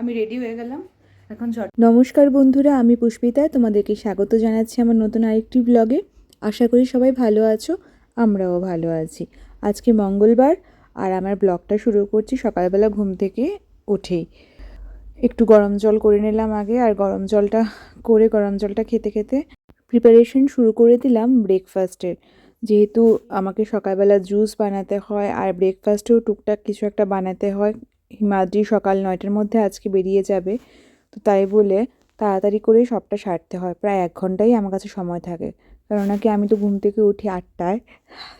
আমি রেডি হয়ে গেলাম। এখন নমস্কার বন্ধুরা, আমি পুষ্পিতা, তোমাদেরকে স্বাগত জানাচ্ছি আমার নতুন আরেকটি ব্লগে আশা করি সবাই ভালো আছো, আমরাও ভালো আছি। আজকে মঙ্গলবার, আর আমার ব্লগটা শুরু করছি সকালবেলা ঘুম থেকে উঠেই। একটু গরম জল করে নিলাম আগে, আর গরম জলটা করে, গরম জলটা খেতে খেতে প্রিপারেশন শুরু করে দিলাম ব্রেকফাস্টের যেহেতু আমাকে সকালবেলা জুস বানাতে হয়, আর ব্রেকফাস্টেও টুকটাক কিছু একটা বানাতে হয় হিমাদ্রি সকাল নয়টার মধ্যে আজকে বেরিয়ে যাবে। তো তাই বলে তাড়াতাড়ি করে সবটা সারতে হয়। প্রায় এক ঘন্টাই আমার কাছে সময় থাকে। কারণ কি আমি তো ঘুম থেকে উঠি আটটায়।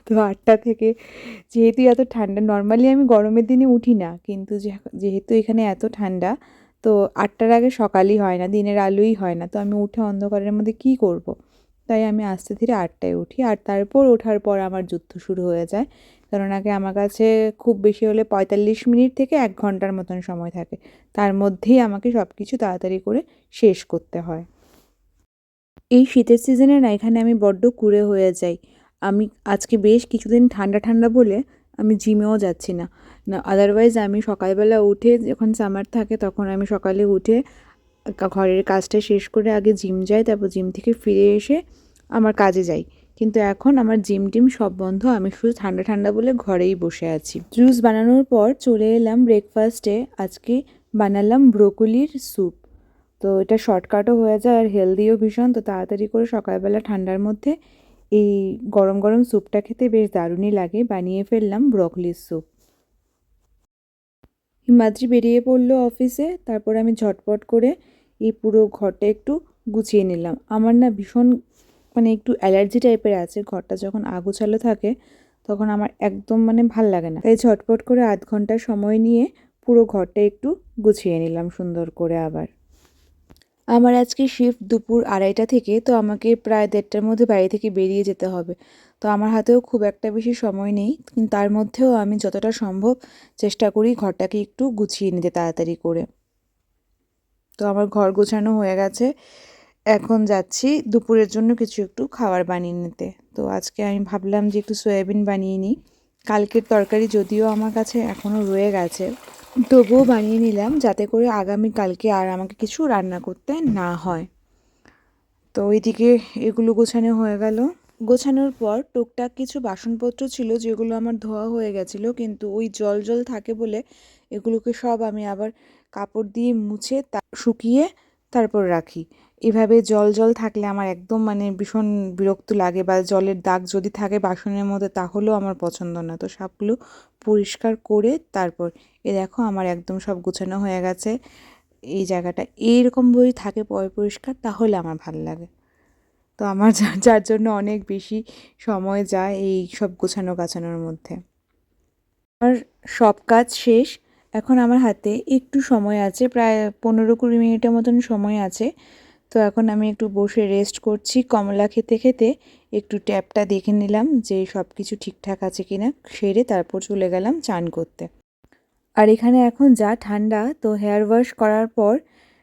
তো আটটা থেকে যেহেতু এত ঠান্ডা নর্মালি আমি গরমের দিনে উঠি না, কিন্তু যেহেতু এখানে এত ঠান্ডা, তো আটটার আগে সকালই হয় না, দিনের আলোই হয় না। তো আমি উঠে অন্ধকারের মধ্যে কী করব। তাই আমি আস্তে ধীরে আটটায় উঠি। আর তারপর ওঠার পর আমার যুদ্ধ শুরু হয়ে যায়। কারণ আগে আমার কাছে খুব বেশি হলে পঁয়তাল্লিশ মিনিট থেকে এক ঘণ্টার মতন সময় থাকে। তার মধ্যেই আমাকে সব কিছু তাড়াতাড়ি করে শেষ করতে হয়। এই শীতের সিজনে না এখানে আমি বড্ড কুড়ে হয়ে যাই। আমি আজকে বেশ কিছুদিন ঠান্ডা ঠান্ডা বলে আমি জিমেও যাচ্ছি না। না আদারওয়াইজ আমি সকালবেলা উঠে যখন সামার থাকে তখন আমি সকালে উঠে ঘরের কাজটা শেষ করে আগে জিম যাই, তারপর জিম থেকে ফিরে এসে আমার কাজে যাই। কিন্তু এখন আমার জিম টিম সব বন্ধ, আমি শুধু ঠান্ডা ঠান্ডা বলে ঘরেই বসে আছি। জুস বানানোর পর চলে এলাম ব্রেকফাস্টে আজকে বানালাম ব্রোকলির স্যুপ। তো এটা শর্টকাটও হয়ে যায় আর হেলদিও ভীষণ, তো তাড়াতাড়ি করে সকালবেলা ঠান্ডার মধ্যে এই গরম গরম স্যুপটা খেতে বেশ দারুণই লাগে, বানিয়ে ফেললাম ব্রকলির স্যুপ। হিমাদ্রি বেরিয়ে পড়ল অফিসে তারপর আমি ঝটপট করে এই পুরো ঘরটা একটু গুছিয়ে নিলাম। আমার না ভীষণ মানে একটু অ্যালার্জি টাইপের আছে, ঘরটা যখন আগোছালো থাকে, তখন আমার একদম মানে ভালো লাগে না। তাই ঝটপট করে আধ ঘণ্টা সময় নিয়ে পুরো ঘরটা একটু গুছিয়ে নিলাম সুন্দর করে আবার। আমার আজকে শিফট দুপুর আড়াইটা থেকে, তো আমাকে প্রায় দেড়টার মধ্যে বাড়ি থেকে বেরিয়ে যেতে হবে। তো আমার হাতেও খুব একটা বেশি সময় নেই, কিন্তু তার মধ্যেও আমি যতটা সম্ভব চেষ্টা করি ঘরটাকে একটু গুছিয়ে নিতে তাড়াতাড়ি করে। তো আমার ঘর গোছানো হয়ে গেছে। এখন যাচ্ছি দুপুরের জন্য কিছু একটু খাবার বানিয়ে নিতে। তো আজকে আমি ভাবলাম যে একটু সয়াবিন বানিয়ে নিই। কালকের তরকারি যদিও আমার কাছে এখনও রয়ে গেছে, তবুও বানিয়ে নিলাম যাতে করে আগামী কালকে আর আমাকে কিছু রান্না করতে না হয়। তো ওইদিকে এগুলো গোছানো হয়ে গেল। গোছানোর পর টুকটাক কিছু বাসনপত্র ছিল যেগুলো আমার ধোয়া হয়ে গেছিল, কিন্তু ওই জল জল থাকে বলে এগুলোকে সব আমি আবার কাপড় দিয়ে মুছে তা শুকিয়ে তারপর রাখি। এভাবে জল জল থাকলে আমার একদম মানে ভীষণ বিরক্ত লাগে বা জলের দাগ যদি থাকে বাসনের মধ্যে তাহলেও আমার পছন্দ না। তো সবগুলো পরিষ্কার করে তারপর এ দেখো আমার একদম সব গোছানো হয়ে গেছে। এই জায়গাটা এইরকম বই থাকে পয় পরিষ্কার তাহলে আমার ভালো লাগে। তো আমার যার জন্য অনেক বেশি সময় যায় এই সব গোছানো গাছানোর মধ্যে। আমার সব কাজ শেষ। এখন আমার হাতে একটু সময় আছে, প্রায় পনেরো কুড়ি মিনিটের মতন সময় আছে। তো এখন আমি একটু বসে রেস্ট করছি। কমলা খেতে খেতে একটু ট্যাপটা দেখে নিলাম যে সব কিছু ঠিকঠাক আছে কিনা। সেরে তারপর চলে গেলাম চান করতে। আর এখানে এখন যা ঠান্ডা, তো হেয়ার ওয়াশ করার পর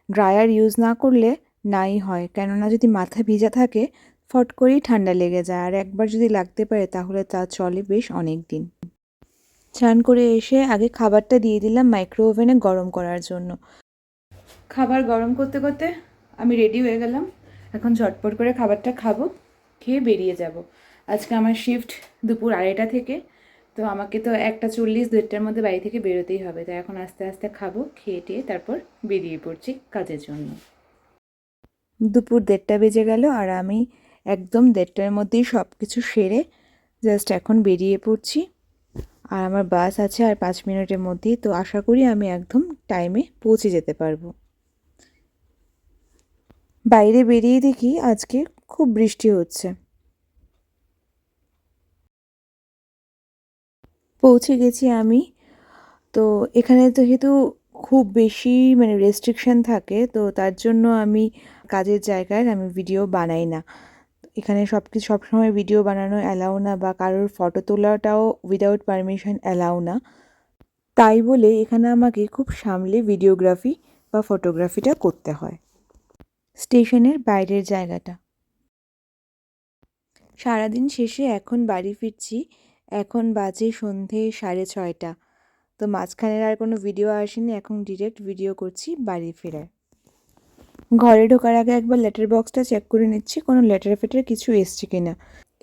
ড্রায়ার ইউজ না করলে নাই হয়। কেননা যদি মাথা ভিজা থাকে, ফট করেই ঠান্ডা লেগে যায়। আর একবার যদি লাগতে পারে, তাহলে তা চলে বেশ অনেক দিন চান করে এসে আগে খাবারটা দিয়ে দিলাম মাইক্রো ওভেনে গরম করার জন্য। খাবার গরম করতে করতে আমি রেডি হয়ে গেলাম। এখন ঝটপট করে খাবারটা খাব, খেয়ে বেরিয়ে যাব। আজকে আমার শিফট দুপুর আড়াইটা থেকে, তো আমাকে তো একটা চল্লিশ দেড়টার মধ্যে বাড়ি থেকে বেরোতেই হবে। তো এখন আস্তে আস্তে খাব, খেয়ে টেয়ে তারপর বেরিয়ে পড়ছি কাজের জন্য। দুপুর দেড়টা বেজে গেল আর আমি একদম দেড়টার মধ্যেই সব কিছু সেরে জাস্ট এখন বেরিয়ে পড়ছি। আর আমার বাস আছে আর পাঁচ মিনিটের মধ্যেই, তো আশা করি আমি একদম টাইমে পৌঁছে যেতে পারব। বাইরে বেরিয়ে দেখি আজকে খুব বৃষ্টি হচ্ছে। পৌঁছে গেছি আমি। তো এখানে যেহেতু খুব বেশি মানে রেস্ট্রিকশন থাকে, তো তার জন্য আমি কাজের জায়গায় আমি ভিডিও বানাই না। এখানে সব কিছু সবসময় ভিডিও বানানো অ্যালাউ না বা কারোর ফটো তোলাটাও উইদাউট পারমিশন অ্যালাউ না। তাই বলে এখানে আমাকে খুব সামলে ভিডিওগ্রাফি বা ফটোগ্রাফিটা করতে হয়। স্টেশনের বাইরের জায়গাটা। সারাদিন শেষে এখন বাড়ি ফিরছি, এখন বাজে সন্ধে সাড়ে ছয়টা। তো মাঝখানের আর কোনো ভিডিও আসেনি, এখন ডিরেক্ট ভিডিও করছি বাড়ি ফেরার। ঘরে ঢোকার আগে একবার লেটার বক্সটা চেক করে নিচ্ছি, কোনো লেটার ফেটার কিছু এসছে কিনা।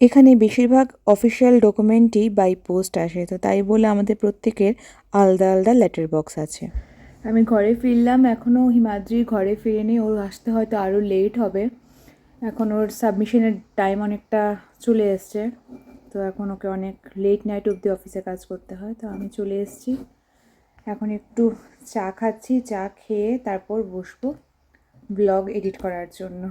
এখানে বেশিরভাগ অফিসিয়াল ডকুমেন্টই বাই পোস্ট আসে, তো তাই বলে আমাদের প্রত্যেকের আলাদা আলাদা লেটার বক্স আছে। আমি ঘরে ফিরলাম এখনও হিমাদ্রি ঘরে ফিরেনি, ওর আসতে হয়তো আরও লেট হবে। এখন ওর সাবমিশনের টাইম অনেকটা চলে এসছে, তো এখন ওকে অনেক লেট নাইট অবধি অফিসে কাজ করতে হয়, তো আমি চলে এসেছি। এখন একটু চা খাচ্ছি, চা খেয়ে তারপর বসবো। ব্লগ এডিট করার জন্য।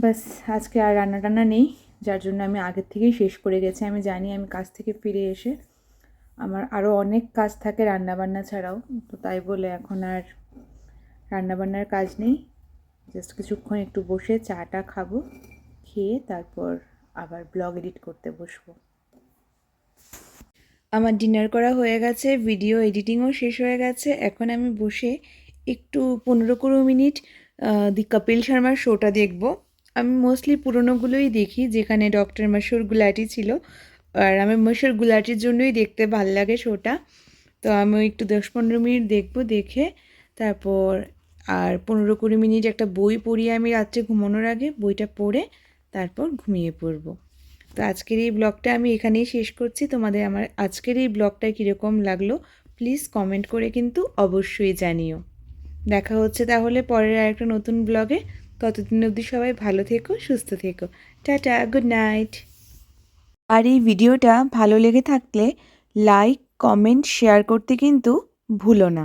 ব্যাস, আজকে আর রান্না টান্না নেই, যার জন্য আমি আগের থেকেই শেষ করে গেছি। আমি জানি আমি কাজ থেকে ফিরে এসে আমার আরও অনেক কাজ থাকে রান্নাবান্না ছাড়াও, তো তাই বলে এখন আর রান্নাবান্নার কাজ নেই। জাস্ট কিছুক্ষণ একটু বসে চাটা খাব, খেয়ে তারপর আবার ব্লগ এডিট করতে বসবো। আমার ডিনার করা হয়ে গেছে, ভিডিও এডিটিংও শেষ হয়ে গেছে। এখন আমি বসে একটু পনেরো কুড়ি মিনিট দি কপিল শর্মার শোটা দেখব। আমি মোস্টলি পুরোনোগুলোই দেখি, যেখানে ডক্টর মশুর গুলাটি ছিল। আর আমি মশুর গুলাটির জন্যই দেখতে ভালো লাগে শোটা। তো আমি একটু দশ পনেরো মিনিট দেখব, দেখে তারপর আর পনেরো কুড়ি মিনিট একটা বই পড়ি আমি রাত্রে ঘুমানোর আগে বইটা পড়ে তারপর ঘুমিয়ে পড়ব। তো আজকের এই ব্লগটা আমি এখানেই শেষ করছি। তোমাদের আমার আজকের এই ব্লগটা কীরকম লাগল, প্লিজ কমেন্ট করে কিন্তু অবশ্যই জানিও। দেখা হচ্ছে তাহলে পরের আরেকটা নতুন ব্লগে ততদিন অবধি সবাই ভালো থেকো, সুস্থ থেকো। টাটা গুড নাইট আর এই ভিডিওটা ভালো লেগে থাকলে লাইক কমেন্ট শেয়ার করতে কিন্তু ভুলো না।